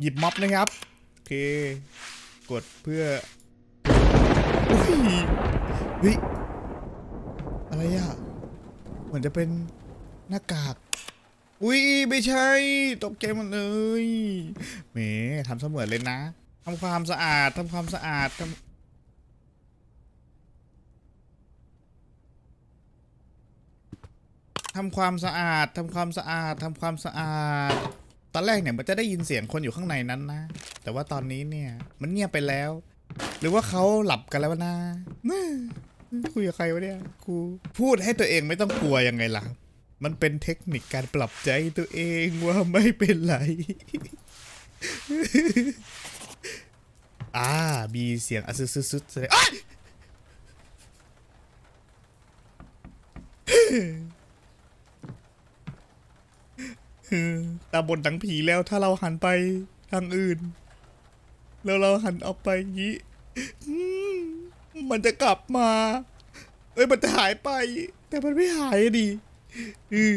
หยิบม็อบนะครับ โอเค กดเพื่ออุ้ยเฮ้ยอะไรอะ เหมือนจะเป็นหน้ากาก อุ้ยไม่ใช่ ตกใจหมดเลยแหมทำเสมือนเลยนะทำความสะอาดทำความสะอาดทำทำความสะอาด ทำความสะอาด ทำความสะอาด ตอนแรกเนี่ยมันจะได้ยินเสียงคนอยู่ข้างในนั้นนะ แต่ว่าตอนนี้เนี่ยมันเงียบไปแล้ว หรือว่าเขาหลับกันแล้วนะคุยกับใครวะเนี่ยครูพูดให้ตัวเองไม่ต้องกลัวยังไงล่ะ มันเป็นเทคนิคการปรับใจตัวเองว่าไม่เป็นไร อ่า มีเสียงอซึซึซึแสดือตาบนทั้งผีแล้วถ้าเราหันไปทางอื่น แล้วเราหันออกไปอย่างนี้มันจะกลับมา เอ้ยมันจะหายไป แต่มันไม่หายดิอือ